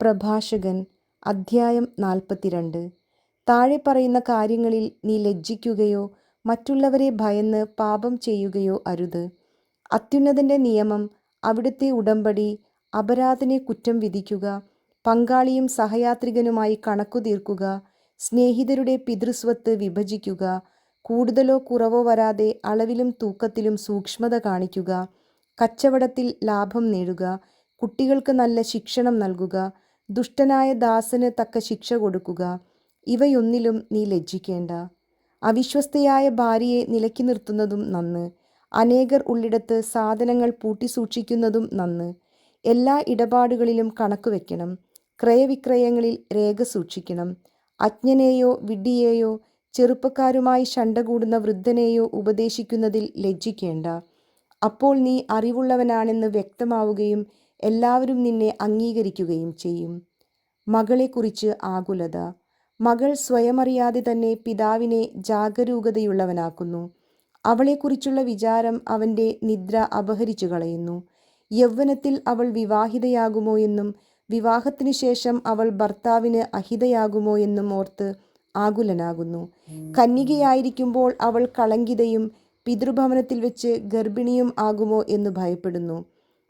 പ്രഭാഷകൻ അധ്യായം നാൽപ്പത്തിരണ്ട്. താഴെ പറയുന്ന കാര്യങ്ങളിൽ നീ ലജ്ജിക്കുകയോ മറ്റുള്ളവരെ ഭയന്ന് പാപം ചെയ്യുകയോ അരുത്. അത്യുന്നതന്റെ നിയമം അവിടുത്തെ ഉടമ്പടി അപരാധനെ കുറ്റം വിധിക്കുക പങ്കാളിയും സഹയാത്രികനുമായി കണക്കു തീർക്കുക സ്നേഹിതരുടെ പിതൃസ്വത്ത് വിഭജിക്കുക കൂടുതലോ കുറവോ വരാതെ അളവിലും തൂക്കത്തിലും സൂക്ഷ്മത കാണിക്കുക കച്ചവടത്തിൽ ലാഭം നേടുക കുട്ടികൾക്ക് നല്ല ശിക്ഷണം നൽകുക ദുഷ്ടനായ ദാസന് തക്ക ശിക്ഷ കൊടുക്കുക ഇവയൊന്നിലും നീ ലജ്ജിക്കേണ്ട. അവിശ്വസ്തയായ ഭാര്യയെ നിലക്കി നിർത്തുന്നതും നന്ന്. അനേകർ ഉള്ളിടത്ത് സാധനങ്ങൾ പൂട്ടി സൂക്ഷിക്കുന്നതും നന്ന്. എല്ലാ ഇടപാടുകളിലും കണക്ക് വെക്കണം. ക്രയവിക്രയങ്ങളിൽ രേഖ സൂക്ഷിക്കണം. അജ്ഞനെയോ വിഡ്ഢിയെയോ ചെറുപ്പക്കാരുമായി ശണ്ട കൂടുന്ന വൃദ്ധനെയോ ഉപദേശിക്കുന്നതിൽ ലജ്ജിക്കേണ്ട. അപ്പോൾ നീ അറിവുള്ളവനാണെന്ന് വ്യക്തമാവുകയും എല്ലാവരും നിന്നെ അംഗീകരിക്കുകയും ചെയ്യും. മകളെക്കുറിച്ച് ആകുലത. മകൾ സ്വയമറിയാതെ തന്നെ പിതാവിനെ ജാഗരൂകതയുള്ളവനാക്കുന്നു. അവളെക്കുറിച്ചുള്ള വിചാരം അവന്റെ നിദ്ര അപഹരിച്ചു കളയുന്നു. യൗവനത്തിൽ അവൾ വിവാഹിതയാകുമോ എന്നും വിവാഹത്തിനു ശേഷം അവൾ ഭർത്താവിന് അഹിതയാകുമോ എന്നും ഓർത്ത് ആകുലനാകുന്നു. കന്യകയായിരിക്കുമ്പോൾ അവൾ കളങ്കിതയും പിതൃഭവനത്തിൽ വെച്ച് ഗർഭിണിയും ആകുമോ എന്ന് ഭയപ്പെടുന്നു.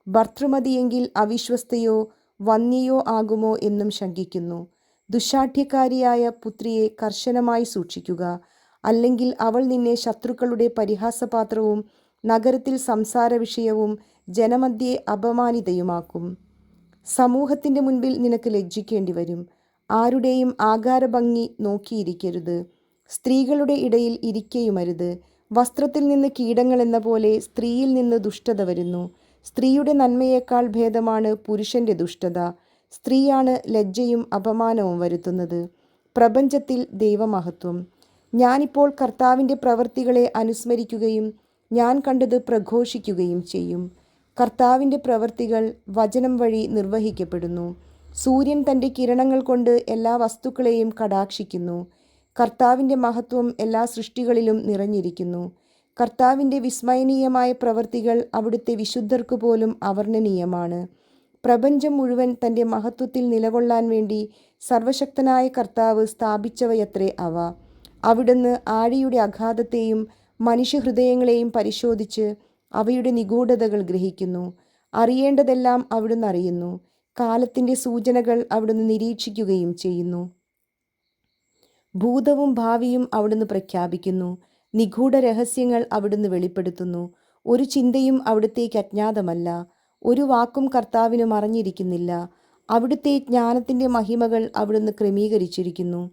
ഭർത്തൃമതിയെങ്കിൽ അവിശ്വസ്തയോ വന്യയോ ആകുമോ എന്നും ശങ്കിക്കുന്നു. ദുശാഠ്യക്കാരിയായ പുത്രിയെ കർശനമായി സൂക്ഷിക്കുക. അല്ലെങ്കിൽ അവൾ നിന്നെ ശത്രുക്കളുടെ പരിഹാസപാത്രവും നഗരത്തിൽ സംസാര വിഷയവും ജനമധ്യേ അപമാനിതയുമാക്കും. സമൂഹത്തിന്റെ മുൻപിൽ നിനക്ക് ലജ്ജിക്കേണ്ടി വരും ആരുടെയും ആകാരഭംഗി നോക്കിയിരിക്കരുത്. സ്ത്രീകളുടെ ഇടയിൽ ഇരിക്കയുമരുത്. വസ്ത്രത്തിൽ നിന്ന് കീടങ്ങൾ എന്ന പോലെ സ്ത്രീയിൽ നിന്ന് ദുഷ്ടത വരുന്നു. സ്ത്രീയുടെ നന്മയേക്കാൾ ഭേദമാണ് പുരുഷന്റെ ദുഷ്ടത. സ്ത്രീയാണ് ലജ്ജയും അപമാനവും വരുത്തുന്നത്. പ്രപഞ്ചത്തിൽ ദൈവമഹത്വം. ഞാനിപ്പോൾ കർത്താവിന്റെ പ്രവൃത്തികളെ അനുസ്മരിക്കുകയും ഞാൻ കണ്ടത് പ്രഘോഷിക്കുകയും ചെയ്യും. കർത്താവിന്റെ പ്രവൃത്തികൾ വചനം വഴി നിർവഹിക്കപ്പെടുന്നു. സൂര്യൻ തന്റെ കിരണങ്ങൾ കൊണ്ട് എല്ലാ വസ്തുക്കളെയും കടാക്ഷിക്കുന്നു. കർത്താവിന്റെ മഹത്വം എല്ലാ സൃഷ്ടികളിലും നിറഞ്ഞിരിക്കുന്നു. കർത്താവിന്റെ വിസ്മയനീയമായ പ്രവൃത്തികൾ അവിടുത്തെ വിശുദ്ധർക്ക് പോലും അവർണനീയമാണ് പ്രപഞ്ചം മുഴുവൻ തന്റെ മഹത്വത്തിൽ നിലകൊള്ളാൻ വേണ്ടി സർവശക്തനായ കർത്താവ് സ്ഥാപിച്ചവയത്രേ അവ. അവിടുന്ന് ആഴിയുടെ അഗാധത്തെയും മനുഷ്യഹൃദയങ്ങളെയും പരിശോധിച്ച് അവയുടെ നിഗൂഢതകൾ ഗ്രഹിക്കുന്നു. അറിയേണ്ടതെല്ലാം അവിടുന്ന് അറിയുന്നു. കാലത്തിന്റെ സൂചനകൾ അവിടുന്ന് നിരീക്ഷിക്കുകയും ചെയ്യുന്നു. ഭൂതവും ഭാവിയും അവിടുന്ന് പ്രഖ്യാപിക്കുന്നു. നിഗൂഢ രഹസ്യങ്ങൾ അവിടുന്ന് വെളിപ്പെടുത്തുന്നു. ഒരു ചിന്തയും അവിടുത്തേക്ക് അജ്ഞാതമല്ല. ഒരു വാക്കും കർത്താവിന് മറഞ്ഞിരിക്കുന്നില്ല. അവിടുത്തെ ജ്ഞാനത്തിന്റെ മഹിമകൾ അവിടുന്ന് ക്രമീകരിച്ചിരിക്കുന്നു.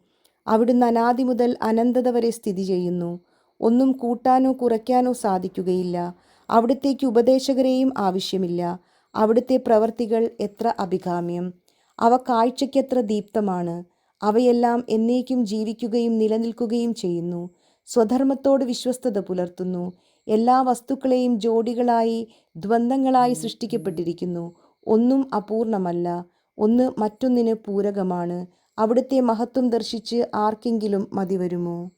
അവിടുന്ന് അനാദി മുതൽ അനന്തത വരെ സ്ഥിതി ചെയ്യുന്നു. ഒന്നും കൂട്ടാനോ കുറയ്ക്കാനോ സാധിക്കുകയില്ല. അവിടുത്തേക്ക് ഉപദേശകരെയും ആവശ്യമില്ല. അവിടുത്തെ പ്രവർത്തികൾ എത്ര അഭികാമ്യം. അവ കാഴ്ചയ്ക്കെത്ര ദീപ്തമാണ്. അവയെല്ലാം എന്നേക്കും ജീവിക്കുകയും നിലനിൽക്കുകയും ചെയ്യുന്നു. സ്വധർമ്മത്തോട് വിശ്വസ്തത പുലർത്തുന്നു. എല്ലാ വസ്തുക്കളെയും ജോഡികളായി ദ്വന്ദ്ങ്ങളായി സൃഷ്ടിക്കപ്പെട്ടിരിക്കുന്നു. ഒന്നും അപൂർണമല്ല. ഒന്ന് മറ്റൊന്നിന് പൂരകമാണ്. അവിടുത്തെ മഹത്വം ദർശിച്ച് ആർക്കെങ്കിലും മതിവരുമോ?